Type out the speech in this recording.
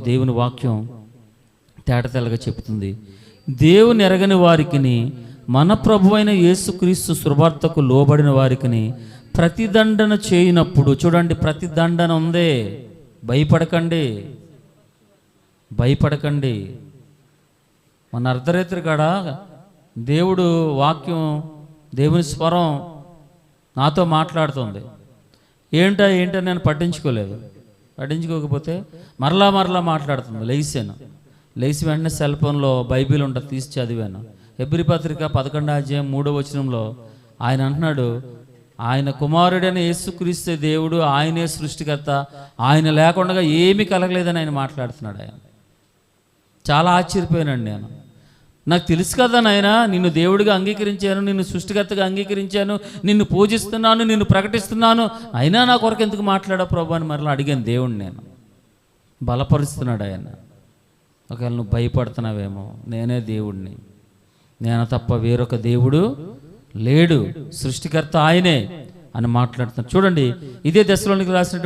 దేవుని వాక్యం తేటతెల్లగా చెబుతుంది. దేవుని ఎరగని వారికిని మన ప్రభు అయిన యేసుక్రీస్తు శుభార్తకు లోబడిన వారికిని ప్రతిదండన చేయనప్పుడు చూడండి ప్రతిదండన ఉందే. భయపడకండి. భయపడకండి. మన అర్ధరాత్రి కాడ దేవుడు వాక్యం దేవుని స్వరం నాతో మాట్లాడుతుంది. ఏంటా ఏంటో నేను పట్టించుకోలేదు. పట్టించుకోకపోతే మరలా మరలా మాట్లాడుతుంది. లేచాను లేచి వెంటనే సెల్ ఫోన్లో బైబిల్ ఉంటుంది తీసి చదివాను. ఎబ్రి పత్రిక పదకొండు అధ్యాయం మూడో వచనంలో ఆయన అంటున్నాడు ఆయన కుమారుడైన యేసుక్రీస్తే దేవుడు ఆయనే సృష్టికర్త. ఆయన లేకుండా ఏమీ కలగలేదని ఆయన మాట్లాడుతున్నాడు ఆయన. చాలా ఆశ్చర్యపోయానండి నేను. నాకు తెలుసు కదా నాయన నిన్ను దేవుడిగా అంగీకరించాను నిన్ను సృష్టికర్తగా అంగీకరించాను నిన్ను పూజిస్తున్నాను నిన్ను ప్రకటిస్తున్నాను. అయినా నా కొరకు ఎందుకు మాట్లాడా ప్రభు అని మరలా అడిగాను దేవుడిని నేను. బలపరుస్తున్నాడు ఆయన. ఒకవేళ నువ్వు భయపడుతున్నావేమో నేనే దేవుడిని నేను తప్ప వేరొక దేవుడు లేడు. సృష్టికర్త ఆయనే అని మాట్లాడుతున్నాడు. చూడండి ఇదే దశలోనికి రాసినటువంటి